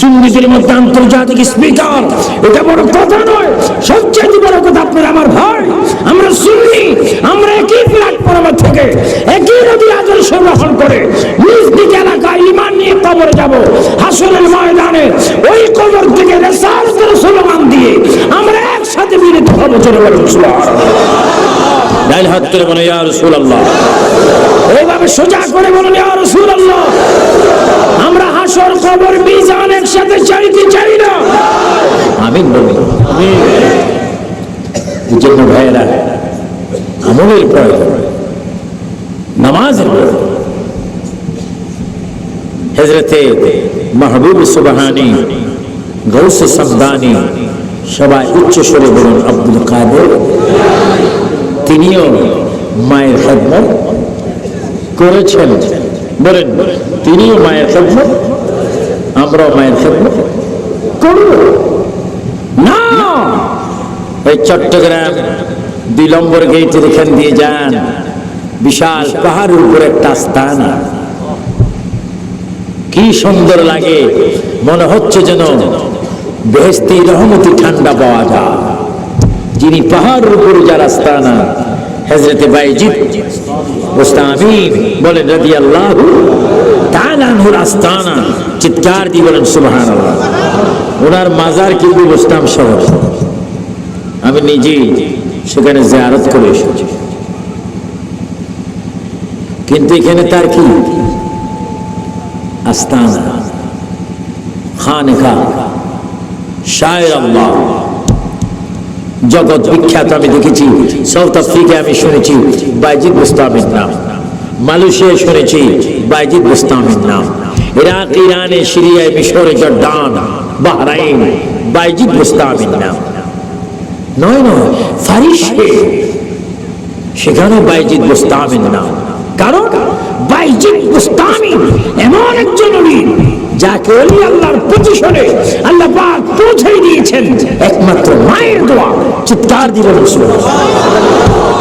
সুন্নিদের মধ্যে আন্তর্জাতিক স্পিকার। এটা বড় কথা নয়। সবচেয়ে বড় কথা আপনার আমার ভাই। আমরা সুন্নি। আমরা একই প্ল্যাটফর্ম থেকে, একই নদী আদর্শ গ্রহণ করে নিজ দিক এলাকায় ইমান নিয়ে কবরে যাব। হাসনের ময়দানে ওই কবর থেকে রেসালতের স্লোগান দিয়ে আমরা একসাথে মিলিত হব চলে বলুন ডাইল হাত করে বলে ইয়া রাসূলুল্লাহ। এইভাবে সোজা করে বলুন ইয়া রাসূলুল্লাহ। আমরা হাসর কবর মিজান একসাথে চাইতে চাই না। আমিন বলি। এই জন্য ভাইয়েরা আমলের প্রয়োজন নামাজের প্রয়োজন। হজরতে মাহবুব সুবহানি গৌস সামদানি সবাই উচ্চ স্বরে বলুন আব্দুল কাদের? তিনিও মায়ের খেদমত করেছেন। বলেন, তিনিও মায়ের খেদমত, আমরাও মায়ের খেদমত করব। না! ওই চট্টগ্রাম দুই নম্বর গেটের এখান দিয়ে যান। বিশাল পাহাড়ের উপর একটা স্থান কি সুন্দর লাগে। মনে হচ্ছে যেন বেহস্তি রহমতি ঠান্ডা পাওয়া যায়। যিনি পাহাড়ের উপরে যার আস্তানা হজরতে বাইজিদ মুস্তামিন বলেন রাদি আল্লাহ তালানহুর আস্তানা চিৎকার দিয়ে বলেন সুবহান ওনার মাজার কিন্তু বুঝতাম শহর? আমি নিজেই সেখানে জিয়ারত করে এসেছি। কিন্তু এখানে তার কি? আস্তানা। খানকা শায়ের আল্লাহ জগৎ বিখ্যাত আমি দেখেছি, সাউথ আফ্রিকায় আমি শুনেছি, বাইজিদ বুস্তামের নাম। মালয়েশিয়ায় শুনেছি, বাইজিদ বুস্তামের নাম। ইরাক, ইরানে, সিরিয়ায় মিশরে, জর্ডান, বাহরাইন, বাইজিদ বুস্তামের নাম। নয় নয়, ফারিসে, সেখানে বাইজিদ বুস্তামের নাম। কারণ বাইজিদ বুস্তামি এমন একজন যাকে অলি আল্লাহর পজিশনে আল্লাহ পাক পৌঁছে দিয়েছেন। একমাত্র মায়ের দোয়া চিৎকার দিবেন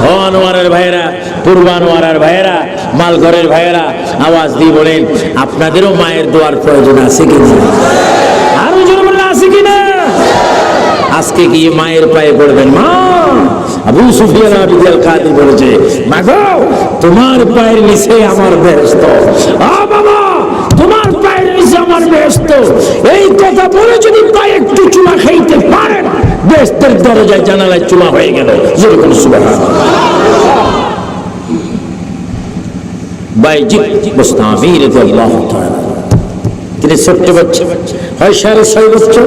ও আনোয়ারের ভাইয়েরা পূর্বানোয়ারের ভাইয়েরা মালঘরের ভাইয়েরা আওয়াজ দিয়ে বলেন আপনাদেরও মায়ের দোয়ার প্রয়োজন আছে কিনা আরও জোরে বলেন আছে কিনা আজকে গিয়ে মায়ের পায়ে পড়বেন মা? আবু সুফিয়ান আবিদাল কাদি বলেছে মাগো তোমার পায়ের নিচে আমার বেহেস্ত আ বাবা তোমার পায়ের নিচে আমার বেহেস্ত এই কথা বলে যদি পায়ে একটু চুলা খাইতে পারেন বেহেস্তের দরজায় জানালায় চুলা হয়ে গেল। যেরকম সুবাহ বাইজিৎ মুস্তামির রাদিয়াল্লাহু তাআলা। তিনি ছোট্ট বাচ্চা হয় সাড়ে ছয় বছর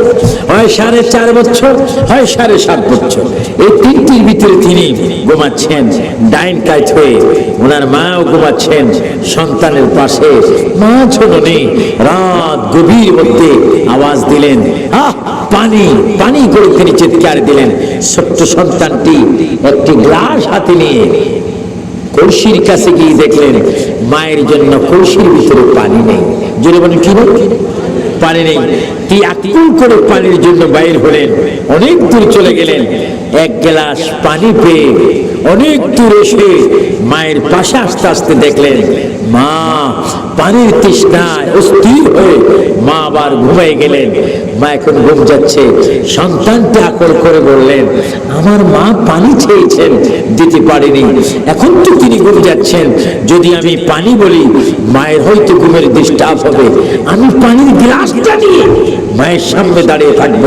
হয় সাড়ে চার বছর হয় সাড়ে সাত বছর এই তিনটির ভিতরে তিনি ঘুমাচ্ছেন, ডাইন কাইট হয়ে ওনার মাও ঘুমাচ্ছেন, সন্তানের পাশে। মা ছোটনি রাত গভীর মধ্যে আওয়াজ দিলেন, আহ, পানি পানি করে তিনি চিৎকার দিলেন। ছোট্ট সন্তানটি একটি গ্লাস হাতে নিয়ে কলসির কাছে গিয়ে দেখলেন, মায়ের জন্য কলসির ভিতরে পানি নেই। জোরে বলেন, কি? পানি নেই। কি আকুল করে পানির জন্য বাইর হলেন? অনেক দূর চলে গেলেন। এক গ্লাস পানি পেয়ে অনেক দূর এসে মায়ের পাশে আস্তে আস্তে দেখলেন। মা, পানির তৃষ্ণায় অস্থির হয়ে মা আবার ঘুমাই গেলেন। মা এখন ঘুম যাচ্ছে। সন্তানকে আকল করে বললেন, আমার মা পানি চেয়েছেন দিতে পারেনি। এখন তো তিনি ঘুম যাচ্ছেন। যদি আমি পানি বলি, মায়ের হয়তো ঘুমের ডিস্টার্ব হবে। আমি পানির গ্লাসটা নিয়ে মায়ের সামনে দাঁড়িয়ে থাকব।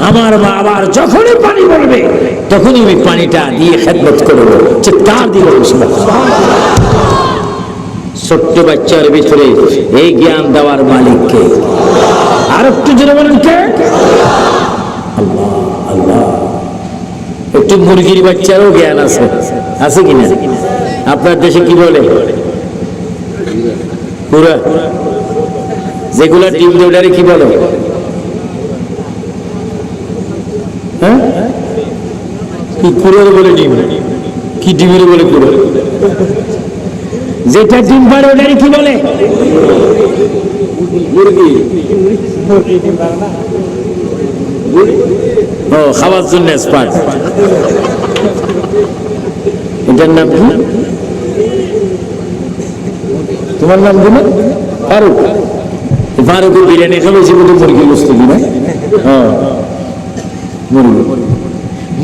আমার মা আবার যখনই পানি বলবে, তখনই আমি পানিটা দিয়ে খেদমত করব। চিৎকার দিয়ে। ছোট্ট বাচ্চার ভিতরে এই জ্ঞান দেওয়ার মালিককে। আর একটু জোরে বলেন কে? একটু মুরগির বাচ্চারও জ্ঞান আছে। আছে কিনা আপনার দেশে কি বলে? যেগুলা কি বলে? হ্যাঁ? কি কুড়ারে বলে ডিম? কি ডিমের বলে কুড়া যেটা ডিম পাড়ে ওটারে কি বলে? ও খাওয়ার জন্য স্পাট এটার নাম কি? তোমার নাম কি ফারুক। ফারুক বিরিয়ানি খাবে সে কিন্তু মুরগি বস্তু না হ্যাঁ মুরগি।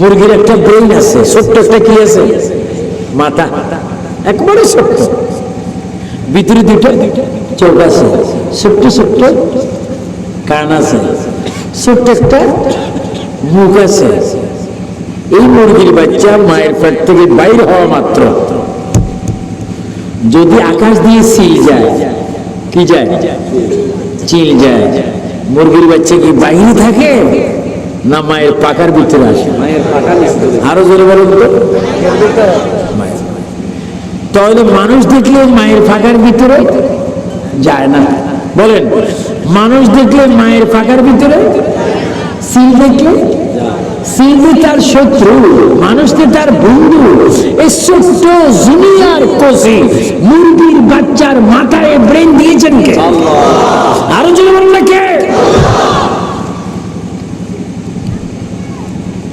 মুরগির একটা ব্রেইন আছে ছোট্ট একটা কি আছে? মাথা। একবারে ছোট্ট। ভিতরে দুটো চোখ আছে। ছোট্ট ছোট্ট কান আছে। ছোট্ট একটা মুখ আছে। এই মুরগির বাচ্চা মায়ের পেট থেকে বাইর হওয়া মাত্র। যদি আকাশ দিয়ে সিল যায় কি যায়? চিল যায়। মুরগির বাচ্চা কি বাইরে থাকে না মায়ের পাকার ভিতরে আসে? আরও জোরে বলুন তো। তাহলে মানুষ দেখলে মায়ের ফাঁকার ভিতরে? যায় না। বলেন মানুষ দেখলে মায়ের ফাঁকার ভিতরে? সিল দেখলে? তার শত্রু মানুষকে তার বন্ধু এই ছোট্ট জুনিয়র কোষে মুরগির বাচ্চার মাথায় ব্রেন দিয়েছেন কে? আরও বলেন না কে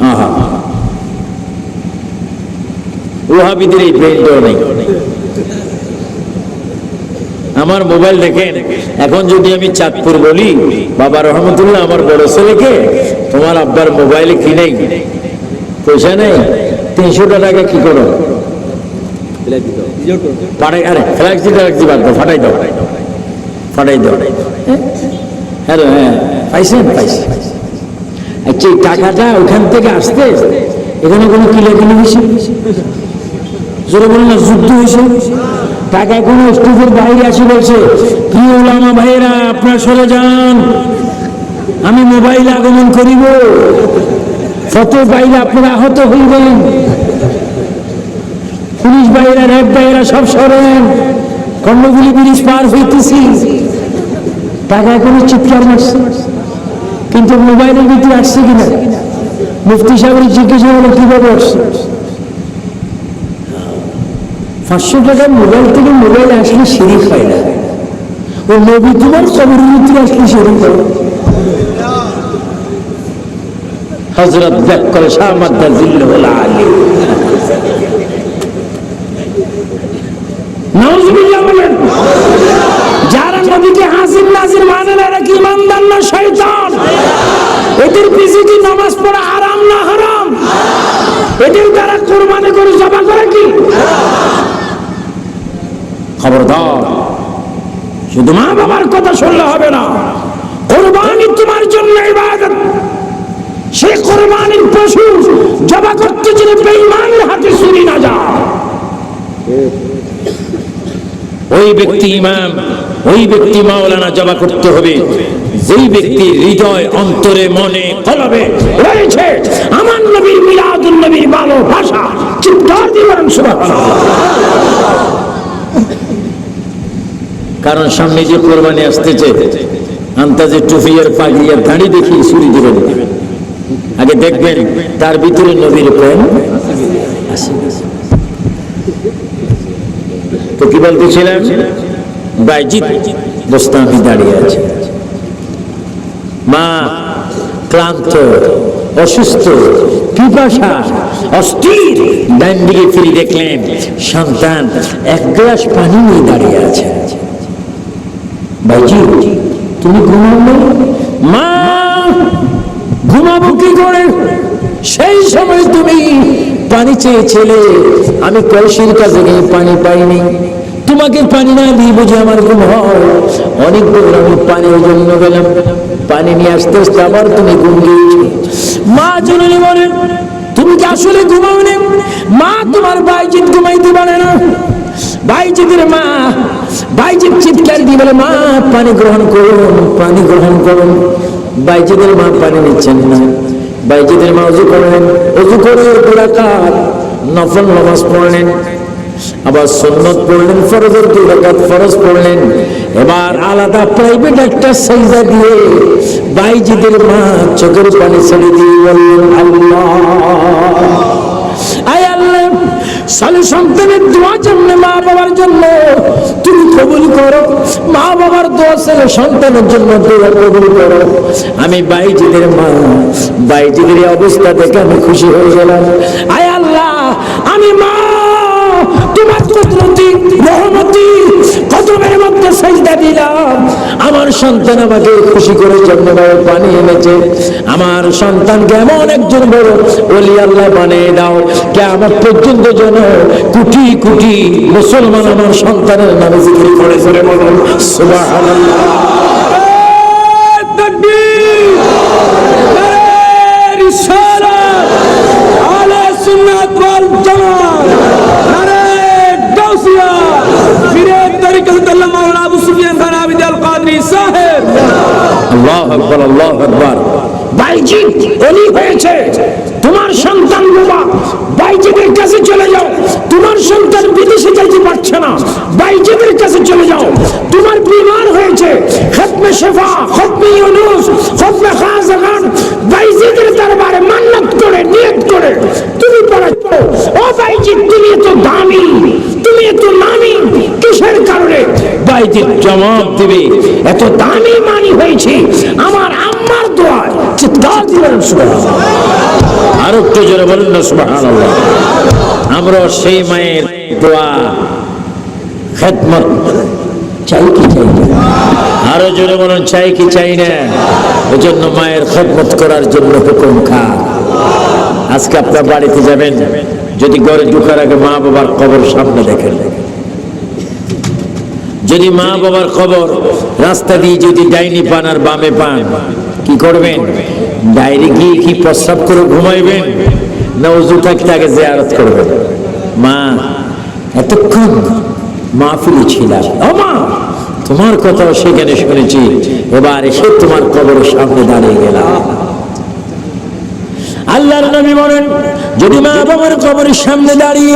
আহা। ওহাবিদের এই ব্রেনটাও নেই। আমার মোবাইল দেখেন, এখন যদি আমি চাঁদপুর বলি, বাবা রহমতুল্লাহ, আমার বড় ছেলেকে, তোমার আব্বার মোবাইলে কি নেই? পয়সা নেই? তিনশো টাকা কি করো? হ্যাঁ? পাইছি। আচ্ছা টাকাটা ওখান থেকে আসতে, এখানে কোনো কিলাকিলি হয়েছে? জোরে বলুন যুদ্ধ হয়েছে। টাকা কোনো স্টেজের বাইরে আসি বলছে, প্রিয় ওলামা ভাইয়েরা, আপনার সরে যান। আমি মোবাইল আগমন করিব। ফত বাইরে আপনারা আহত হইবেন পুলিশ বাইরা র্যাব বাইরা সব সরেন কর্ণগুলি ব্রিজ পার হইতেছি। টাকা এখনও চিৎকার মারছে। কিন্তু মোবাইলের ভিতরে আসছে কিনা? মুফতি সাহেবের জিজ্ঞাসা হলো কীভাবে আসছে? পাঁচশো টাকার মোবাইল থেকে মোবাইল আসলে শিরিক হয় না। ও নবী, তোমার কবরের ভিতরে আসলে শিরিক হয় হজরত করে আলী নাউজুবিল্লাহ যারা নবীকে হাজির নাজির মানে না, এরা কি না শয়তান? এদের পিছে কি নামাজ পড়া হারাম না হারাম? এদের দ্বারা কোরবানি করে জমা করে কি? মা বাবার কথা শুনলে হবে না। কোরবানি তোমার জন্য ইবাদত। সে কোরবানির পশু জবা করতে যদি বেঈমানের হাতে চুরি না যায়। ওই ব্যক্তি ইমাম, ওই ব্যক্তি মাওলানা জবা করতে হবে। যেই ব্যক্তি হৃদয়, অন্তরে, মনে, কলবে রয়েছে, আমার নবীর মিলাদুল নবীর ভালোবাসা চিৎকার দিয়ে বলেন সুবহানাল্লাহ। কারণ সামনে যে কোরবানি আসতেছে, আন্তাজে টুপি আর পাগড়ি আর দাড়ি দেখি চুরি দিবেন। আগে দেখবেন তার ভিতরে নবীর প্রেম তো কি বলতেছিলাম? বাইজিৎ দোস্তামি দাঁড়িয়ে আছে। মা ক্লান্ত, অসুস্থ, পিপাসা, অস্থির, ডান দিকে ফিরে দেখলেন সন্তান এক গ্লাস পানি নিয়ে দাঁড়িয়ে আছে। ভাইজি তুমি ঘুমাও মা, ঘুমাবো কি করে? সেই সময় তুমি পানি চেয়েছিলে। আমি কলসির কাছে গিয়ে পানি পাইনি। তোমাকে পানি না দিয়ে বুঝে আমার ঘুম হয়। অনেক দূর আমি পানির জন্য গেলাম। পানি নিয়ে আসতে আসতে আবার তুমি ঘুম গিয়েছো মা জননী বলেন তুমি কি আসলে ঘুমাও? মা, তোমার বাইজিৎ ঘুমাইতে পারে না। বাইজিদের মা বাইজিৎ চিৎকার দিয়ে বলে, মা, পানি গ্রহণ করুন, পানি গ্রহণ করুন। বাইজিদের মা পানি নিচ্ছেন না। বাইজিদের মা অজু করলেন অজু করে দুরাকাত নফল নামাজ পড়লেন, আবার সুন্নত পড়লেন, ফরজের দুই রাকাত ফরজ পড়লেন। এবার আলাদা প্রাইভেট একটা সাইজা দিয়ে বাইজিদের মা চোখের পানি ছেড়ে দিয়ে বললেন, আল্লাহ। আয় মা বাবার সন্তানের জন্য করো। আমি বাইজিদের মা, বাইজিদের অবস্থা দেখে আমি খুশি হয়ে গেলাম। আয় আল্লাহ, আমি মা, তোমার আমার সন্তান আমাকে খুশি করে জন্য পানি এনেছে। আমার সন্তানকে এমন একজন বড়, ওলি আল্লাহ বানিয়ে দাও। কে আমার পর্যন্ত যেন কোটি কোটি মুসলমান আমার সন্তানের নামে জিকির করে আল্লাহ আকবার আল্লাহ আকবার। বাইজি অলি হয়েছে। তোমার সন্তান বাবা বাইজিদের কাছে চলে যাও। তোমার সন্তান বিদেশে যাইতে পারছে না। বাইজিদের কাছে চলে যাও। তোমার বিমার হয়েছে। খতমে শেফা, খতমে ইউনুস, খতমে খাজাগান বাইজিদের দরবারে মান্নত করে, নিয়ত করে। তুমি পড়াচ্ছ ও বাইজি তুমি এত দামি, তুমি এত নামি। কিসের কারণে বাইজি জবাব দিবে, এত দামি মানি হয়েছে, আমার আম্মার দোয়ায় চিৎকার দিলেন জোরে বলুন না আমরা সেই মায়ের দোয়া, খেদমত। চাই কি চাই আরও জোরে বলুন, চাই কি চাই না? মায়ের খেদমত করার জন্য হুকুম খা আজকে আপনার বাড়িতে যাবেন, যদি ঘরে ঢুকার আগে মা বাবার কবর সামনে দেখেন। যদি মা বাবার খবর রাস্তা দিয়ে যদি ডাইনি পান আর বামে পান, কি করবেন? ডাইরে গিয়ে কি প্রস্রাব করে ঘুমাইবেন? না উজু থাকতে আগে জিয়ারত করবেন। মা, এতক্ষণ মাহফিলে ছিলাম। ও তোমার কথাও সেখানে শুনেছি। এবার এসে তোমার কবরের সামনে দাঁড়িয়ে গেলাম। আল্লাহর নবী বলেন, যদি মা বাবার কবরের সামনে দাঁড়িয়ে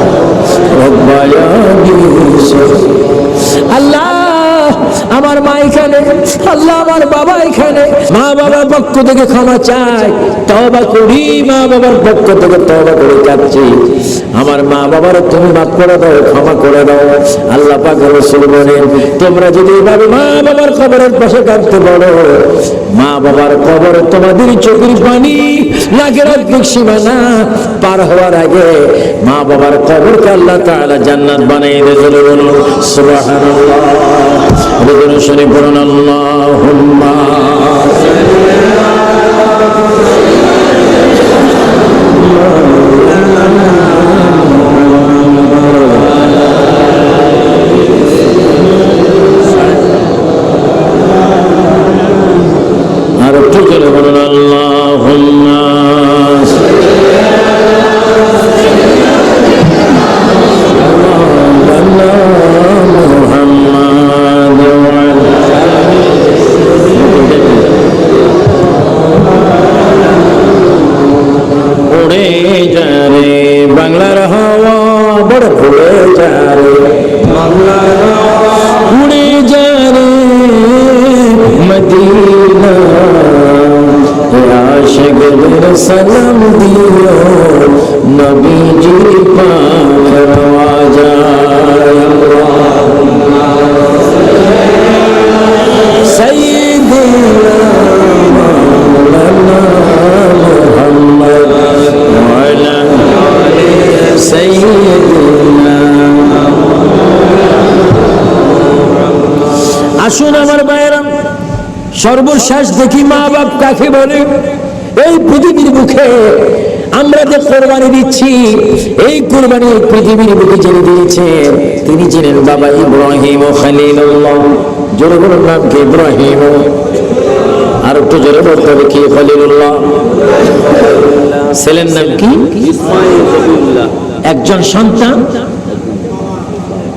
রব্বায়ানি আল্লাহ আমার মা এখানে, আল্লাহ আমার বাবা এখানে। মা বাবার পক্ষ থেকে ক্ষমা চাই তবা করি, মা বাবার পক্ষ থেকে তবা করে যাচ্ছি। আমার মা বাবার তুমি মাফ করে দাও, ক্ষমা করে দাও। আল্লাহ পাক রসুল বলেন, তোমরা যদি এভাবে মা বাবার খবরের পাশে কাঁদতে পারো মা বাবার কবর তোমাদের চোখের পানি, নাকের অর্ধেক সীমানা পার হওয়ার আগে মা বাবার কবরকে আল্লাহ তাআলা জান্নাত বানিয়ে দিয়েছিল সুবহানাল্লাহ। বলুন শুনে পড়ুন আল্লাহুম্মা বাংলার হাওয়া বড় ভুলে যারে। বাংলার উড়ে যারে মদিনা। আশিকদের সালাম দিও নবীজি সর্বশেষ দেখি মা বাপ কাকে বলে? এই পৃথিবীর মুখে আমরা যে কোরবানি দিচ্ছি, এই কোরবানি পৃথিবীর মুখে যিনি দিয়েছে, তিনি ছিলেন বাবা ইব্রাহিম ও খালিল্লাহ জোরে বলুন নাম কি ইব্রাহিম? আর একটু জোরে বলতে হবে কি খলিলুল্লাহ? ছেলের নাম কি? একজন সন্তান,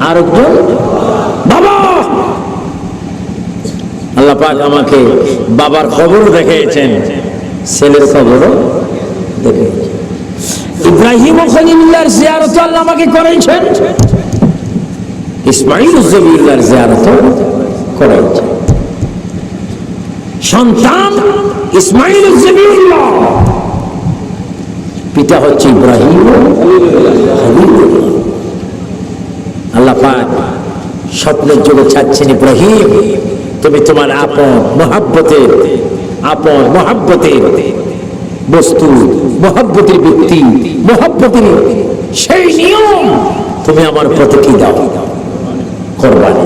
আর একজন বাবা আল্লাহ পাক আমাকে বাবার খবরও দেখিয়েছেন। ছেলের খবরও দেখিয়েছেন। ইব্রাহিম ও খলিলুল্লাহর জিয়ারত আল্লাহ আমাকে করেছেন ইসমাইল জবিউল্লাহর জিয়ারত করাইছেন। সন্তান ইসমাইল জবিউল্লাহ পিতা হচ্ছে ইব্রাহিম। আল্লাহ পাক স্বপ্নের যুগে ছাড়ছেন ইব্রাহিম তুমি তোমার আপন মহাব্বতের আপন মহাব্বতের বস্তু, মহাব্বতের ব্যক্তি, মহাব্বতের সেই নিয়ম তুমি আমার প্রতি কি দাও? কোরবানি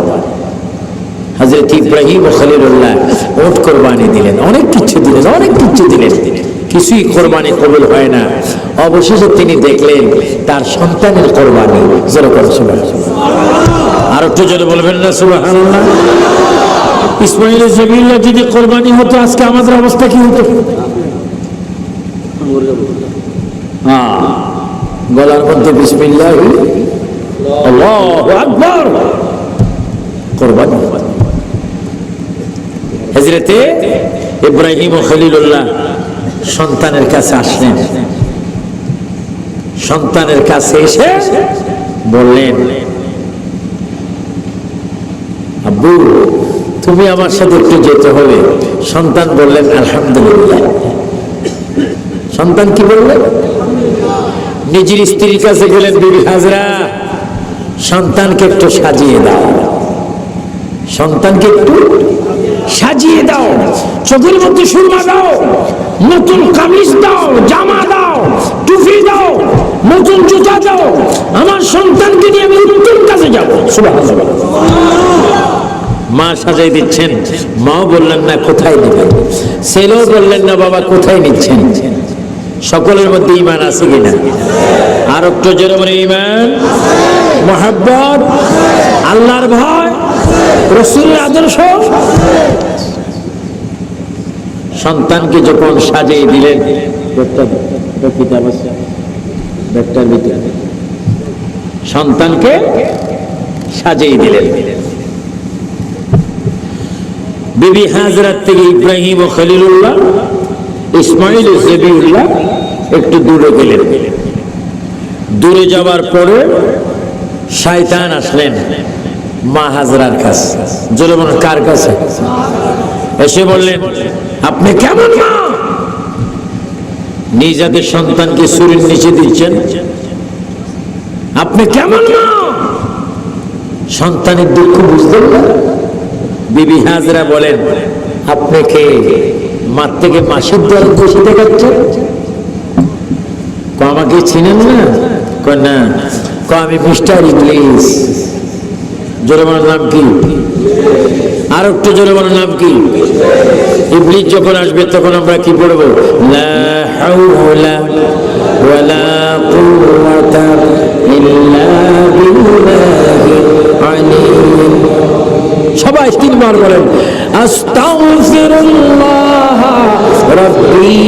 হজরত ইব্রাহিম ও খলিলুল্লাহ ওট কোরবানি দিলেন। অনেক কিছু দিলেন, অনেক কিছু দিলেন। কিছুই কোরবানি কবুল হয় না। অবশেষে তিনি দেখলেন তার সন্তানের কোরবানি। যেরকম আর একটু জোরে বলবেন না, সুবহানাল্লাহ। ইসমাইল জবিউল্লাহ যদি কোরবানি হতো, আজকে আমাদের অবস্থা কি হতো? হ্যাঁ গলার মধ্যে কোরবানি হজরতে ইব্রাহিম ও সন্তানের কাছে আসলেন। সন্তানের কাছে এসে বললেন, আব্বু তুমি আমার সাথে একটু যেতে হবে সন্তান বললেন, আলহামদুলিল্লাহ। সন্তান কি বললেন নিজের স্ত্রীর কাছে গেলেন, বিবি হাজরা, সন্তানকে একটু সাজিয়ে দাও। সন্তানকে একটু সাজিয়ে দাও, চোখের মধ্যে সুরমা দাও, নতুন কামিজ দাও, জামা দাও, টুপি দাও, নতুন জুতা দাও। আমার সন্তানকে নিয়ে আমি উত্তর কাছে যাব। মা সাজাই দিচ্ছেন, মাও বললেন, না, কোথায় নেবেন ছেলেও বললেন, না, বাবা, কোথায় নিচ্ছেন? সকলের মধ্যে ইমান আছে কিনা? আর একটু জোরে বলে ইমান মহাব্বত আল্লাহর ভয় রসুলের আদর্শ সন্তানকে যখন সাজিয়ে দিলেন সন্তানকে সাজিয়ে দিলেন। বিবি হাজরাত থেকে ইব্রাহিম ও খলিলুল্লাহ ইসমাইল ও জবিউল্লাহ একটু দূরে গেলেন। দূরে যাওয়ার পরে শায়তান আসলেন মা হাজরার কাছে। জোরে বলুন, কার কাছে? এসে বললেন, আপনি কেমন মা? নিজেদের সন্তানকে শরীর নিচে দিচ্ছেন। আপনি কেমন মা? সন্তানের দুঃখ বুঝতেন না। বিবি হাজরা বলেন, আপনি কে? মার থেকে মাসের দর বসে দেখাচ্ছেন ক আমাকে চিনেন না? না। ক আমি মিস্টার ইংলিশ জোরে নাম কি? আর একটু জোরে নাম কি? ইবলিশ যখন আসবে, তখন আমরা কি পড়ব? ইল্লা বিল্লাহিল আলিয়্যিল সবাই তিনবার বলেন আস্তাগফিরুল্লাহ। রাব্বি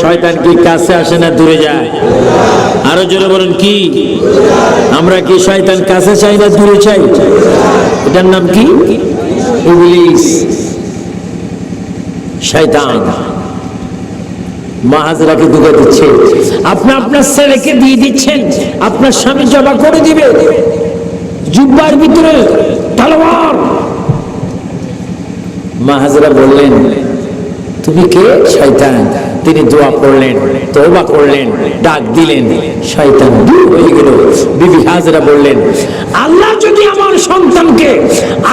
শয়তান কি কাছে আসে না দূরে যায়? আরও জোরে বলুন, কি? আমরা কি শয়তান কাছে চাই না দূরে চাই? এটার নাম কি? ইবলিস। শয়তান। মাহাজরাকে দুঃখ দিচ্ছে। আপনি আপনার ছেলেকে দিয়ে দিচ্ছেন। আপনার স্বামী জবা করে দিবে। জুব্বার ভিতরে তালোয়ার। মাহাজরা বললেন, তুমি কে? শয়তান। তিনি দোয়া করলেন, তওবা করলেন, ডাক দিলেন, শয়তান দূর হয়ে গেল। বিবি হাজরা বললেন, আল্লাহ যদি আমার সন্তানকে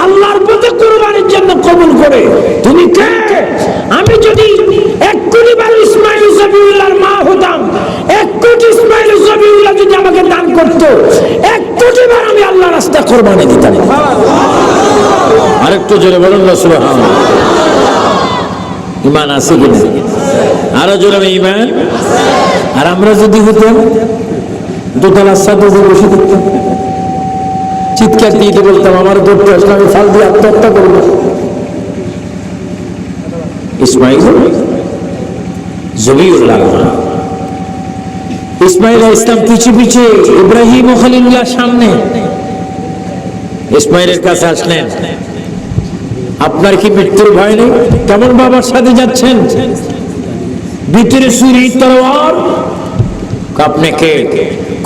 আল্লাহর পথে কোরবানির জন্য কবুল করে, তুমি কে? আমি যদি এক কোটি বার ইসমাইল জবিউল্লাহর মা হতাম, এক কোটি ইসমাইল জবিউল্লাহ যদি আমাকে দান করত, এক কোটি বার আমি আল্লাহ রাস্তা কোরবানি দিতাম। আরেকটু জোরে বলুন না, সুবহানাল্লাহ। ইমান আছে কিনা? আরও জোরে ইমান আর আমরা যদি হতাম দোতলার সাথে বসে থাকতাম, চিৎকার দিয়ে বলতাম, আমার ধরতে আসলে আমি ফাল দিয়ে আত্মহত্যা করব। ইসমাইল জবিউল্লাহ ইসমাইল ইসলাম পিছু পিছে ইব্রাহিম ও সামনে। ইসমাইলের কাছে আসলেন। আপনার কি মৃত্যুর ভয় নেই? কেমন বাবার সাথে যাচ্ছেন? ভিতরে সুরি তরোয়ার আপনি কে?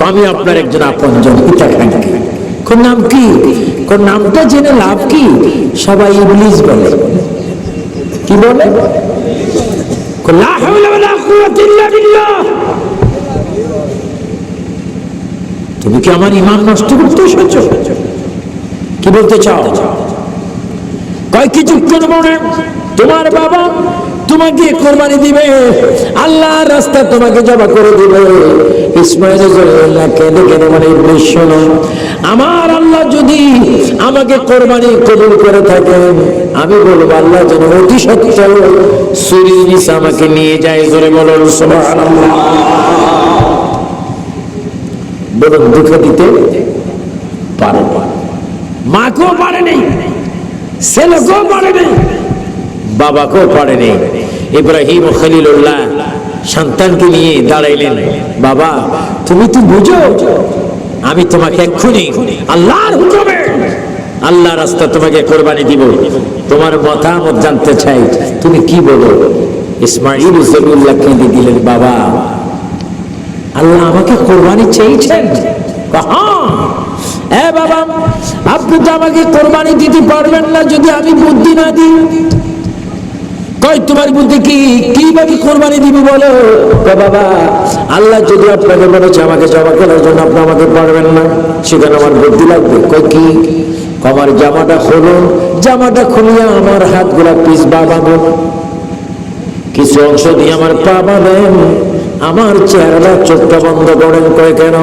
আমি আপনার একজন আপনজন খানকে। কোন নাম কি? কোন নামটা জেনে লাভ কি? সবাই ইবলিস বলে। কি বলে? তুমি কি আমার ইমান নষ্ট করতে এসেছ? কি বলতে চাও? কয় মনে তোমার বাবা তোমাকে কোরবানি দিবে। আল্লাহ রাস্তা তোমাকে জমা করে দিবে। মানে আমার আল্লাহ যদি আমাকে কোরবানি কবুল করে থাকেন আমি বলব আল্লাহ যেন অতি সুরি আমাকে নিয়ে যায় ধরে বলুন, সুবহানাল্লাহ। দুঃখ দিতে পারো মাকেও পারে নেই, ছেলেকেও পারে নেই বাবাকেও পারে নেই ইব্রাহিম খলিলুল্লাহ সন্তানকে নিয়ে দাঁড়াইলেন। বাবা, তুমি তো বুঝো, আমি তোমাকে এক্ষুনি আল্লাহর হুকুমে আল্লাহ রাস্তা তোমাকে কোরবানি দিব। তোমার মতামত জানতে চাই। তুমি কি বলো? ইসমাইল জবিউল্লাহ কেঁদে দিলেন, বাবা, আল্লাহ আমাকে কোরবানি চেয়েছেন। হ্যাঁ বাবা, আপনি তো আমাকে কোরবানি দিতে পারবেন না যদি আমি বুদ্ধি না দিই। কই তোমার বুদ্ধি কি, কীভাবে কোরবানি দিবি বলো? কয়, বাবা, আল্লাহ যদি আপনাকে বলেছে আমাকে জমা করার জন্য আপনি আমাকে পারবেন না, সেখানে আমার বুদ্ধি লাগবে। কই কি? আমার জামাটা খোলো জামাটা খুলিয়া আমার হাতগুলা পিস বাবাবো কিছু অংশ দিয়ে আমার পা বাঁধেন। আমার চেহারা চোখটা বন্ধ করেন কয় কেন?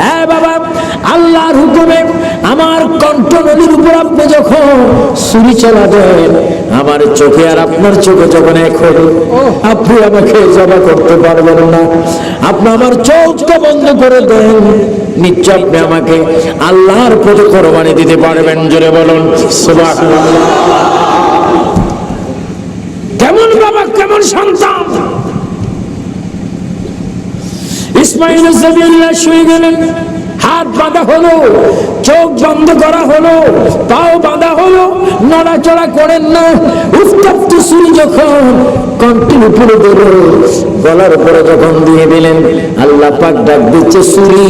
হ্যাঁ বাবা আল্লাহর হুকুমে আমার কণ্ঠ নদীর উপর আপনি যখন ছুরি চালাবেন আমার চোখে আর আপনার চোখে যখন এক হবে আপনি আমাকে জমা করতে পারবেন না। আপনি আমার চোখটা বন্ধ করে দেন। নিশ্চয় আপনি আমাকে আল্লাহর প্রতি কোরবানি দিতে পারবেন জোরে বলুন কেমন বাবা কেমন সন্তান? ইসমাইল জবিউল্লাহ শুয়ে গেলেন হাত বাঁধা হলো, চোখ বন্ধ করা হলো, পাও বাঁধা হলো, নড়াচড়া করেন না। উত্তপ্ত যখন গলার উপরে যখন দিয়ে দিলেন, আল্লাহ পাক ডাক দিচ্ছে, সুরি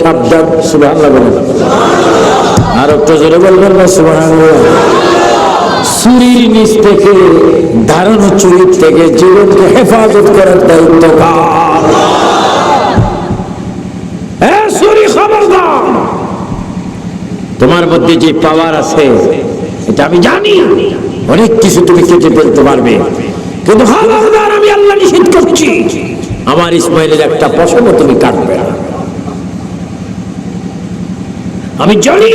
সাবধান। আর একটু জোরে বলবেন না চুরির নিচ থেকে ধারণ চুরির থেকে জীবনকে হেফাজত করার দায়িত্ব কার? তোমার মধ্যে যে পাওয়ার আছে, এটা আমি জানি। অনেক কিছু তুমি কেটে ফেলতে পারবে। কিন্তু খবরদার আমি আল্লাহ নিষেধ করছি। আমার ইসমাইলের একটা পশম তুমি কাটবে আমি জানি,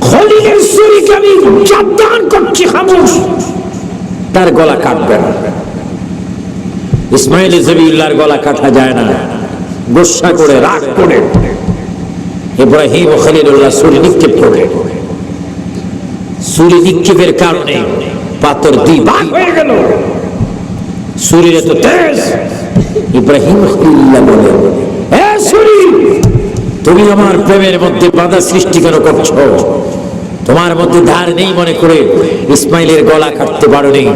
খলিলের শরীরকে আমি সাবধান করছি, খামোশ। তার গলা কাটবে না। ইসমাইল জবিউল্লাহর গলা কাটা যায় না। গোসা করে, রাগ করে। ইব্রাহিম ও খলিলুল্লাহ সুরি নিক্ষেপ করে সুরি নিক্ষেপের কারণে পাথর দুই ভাগ হয়ে গেল। সুরির এত তেজ। ইব্রাহিম খলিলুল্লাহ বলে এ সুরি তুমি আমার প্রেমের মধ্যে বাধা সৃষ্টি কেন করছ? তোমার মধ্যে ধার নেই মনে করে ইসমাইলের গলা কাটতে পারো নেই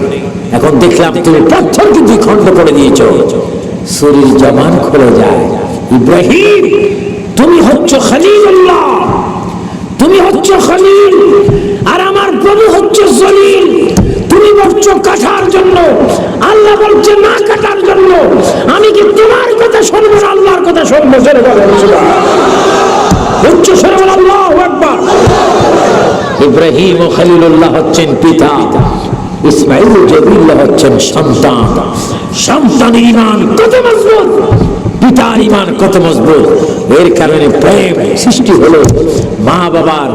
এখন দেখলাম তুমি পাথরকে দুই খণ্ড করে দিয়েছ। শরীর জমান খুলে যায়। ইব্রাহিম তুমি হচ্ছ খলিলুল্লাহ। তুমি হচ্ছ খলিল। আর আমার প্রভু হচ্ছে জলিল। তুমি বলছো কাটার জন্য। আল্লাহ বলছে না কাটার জন্য। আমি কি তোমার কথা শুনব না আল্লাহর কথা শুনব? সেরে উচ্চ সেরে বলেন আল্লাহ একবার ইব্রাহিম ও খলিলুল্লাহ হচ্ছেন পিতা। ইসমাইল জবিল্লাহ হচ্ছেন সন্তান। সন্তানের ইমান কত মজবুত। পিতার ইমান কত মজবুত? এর কারণে প্রেম সৃষ্টি হলো মা বাবার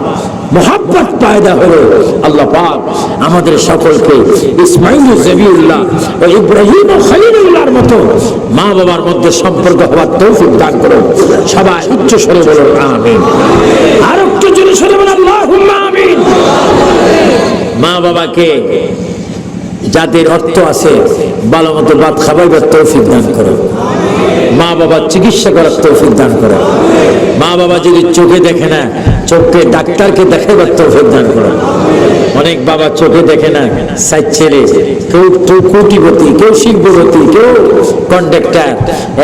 মোহাব্বত পায়দা হলো। আল্লাহ পাক আমাদের সকলকে ইসমাইল জবিউল্লাহ ও ইব্রাহিম ও খলিলুল্লাহর মতো মা বাবার মধ্যে সম্পর্ক হওয়ার তৌফিক দান করো সবাই উচ্চ স্বরে বলো আমিন। আর একটু জোরে স্বরে বলো আল্লাহুম্মা আমিন। মা বাবাকে যাদের অর্থ আছে, ভালো মতো ভাত খাবার তৌফিক দান করো মা বাবার চিকিৎসা করার তৌফিক দান করো। মা বাবা যদি চোখে দেখে না চোখকে ডাক্তারকে দেখাবার তৌফিক দান করো। অনেক বাবা চোখে দেখে না, সাইড ছেলে কেউ কেউ কোটিপতি কেউ শিল্পপতি কেউ কন্ডাক্টর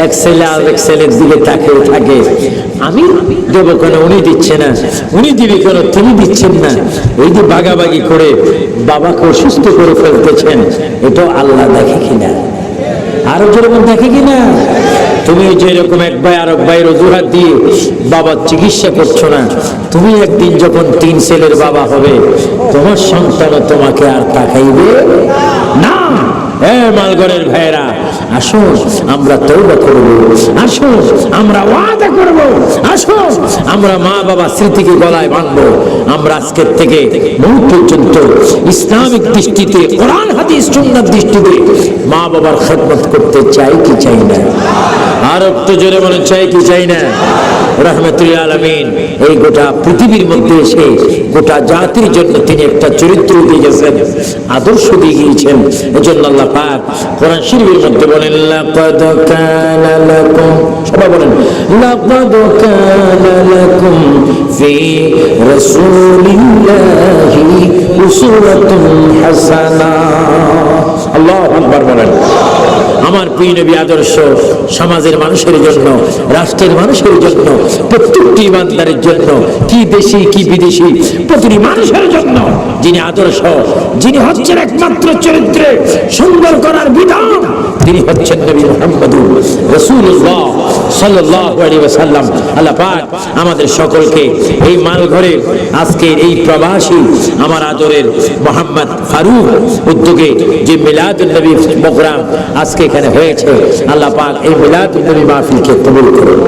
এক ছেলে আর এক ছেলের দিকে তাকিয়ে থাকে। আমি দেবো কেন? উনি দিচ্ছে না। উনি দিবি কেন? তিনি দিচ্ছেন না। এই যে বাগাবাগি করে বাবাকে অসুস্থ করে ফেলতেছেন এটা আল্লাহ দেখে কিনা। আরও যেরকম দেখে কিনা? তুমি যে এরকম এক ভাই আর এক ভাইয়ের অজুহাত দিয়ে বাবার চিকিৎসা করছ না, তুমি একদিন যখন তিন ছেলের বাবা হবে, তোমার সন্তান তোমাকে আর তাকাইবে না। এ মালগড়ের ভাইয়েরা, আসুন, আমরা তৌবা করব, আসুন, আমরা ওয়াদা করব, আসুন, আমরা মা বাবা স্মৃতিকে গলায় বাঁধবো। আমরা আজকের থেকে মুখ পর্যন্ত ইসলামিক দৃষ্টিতে কোরআন, হাদিস, সুন্নাত দৃষ্টিতে মা বাবার খেদমত করতে চাই কি চাই না। আর একটু জোরে মনে চাই কি চাই না? রহমতুল্লাহ আলমিন, এই গোটা পৃথিবীর মধ্যে এসে গোটা জাতির জন্য তিনি একটা চরিত্র দিয়ে গেছেন, আদর্শ দিয়ে গিয়েছেন। এজন্য আল্লাহ পাক কোরআন শরীফের মধ্যে বলেন, লাকাদ কানা সবাই বলেন, লাকাদ কানা লাকুম ফি রাসূলিল্লাহি উসওয়াতুন হাসানা আল্লাহু আকবার বলেন। আমার প্রিয় নবী আদর্শ, সমাজের মানুষের জন্য, রাষ্ট্রের মানুষের জন্য প্রত্যেকটি ইমানদারের জন্য, কি দেশি, কি বিদেশি, প্রতিটি মানুষের জন্য। যিনি আদর্শ, যিনি হচ্ছেন একমাত্র চরিত্রে সুন্দর করার বিধান, তিনি হচ্ছেন নবী মোহাম্মদুর রসুল্লাহ ওয়াসাল্লাম। আল্লাহ পাক আমাদের সকলকে এই মালঘরে আজকে এই প্রবাসী আমার আদরের মোহাম্মদ ফারুক উদ্যোগে যে মিলাদ নবী প্রোগ্রাম আজকে এখানে হয়েছে, আল্লাহ পাক এই মিলাদ নবী মাহফিলকে কবুল করুন।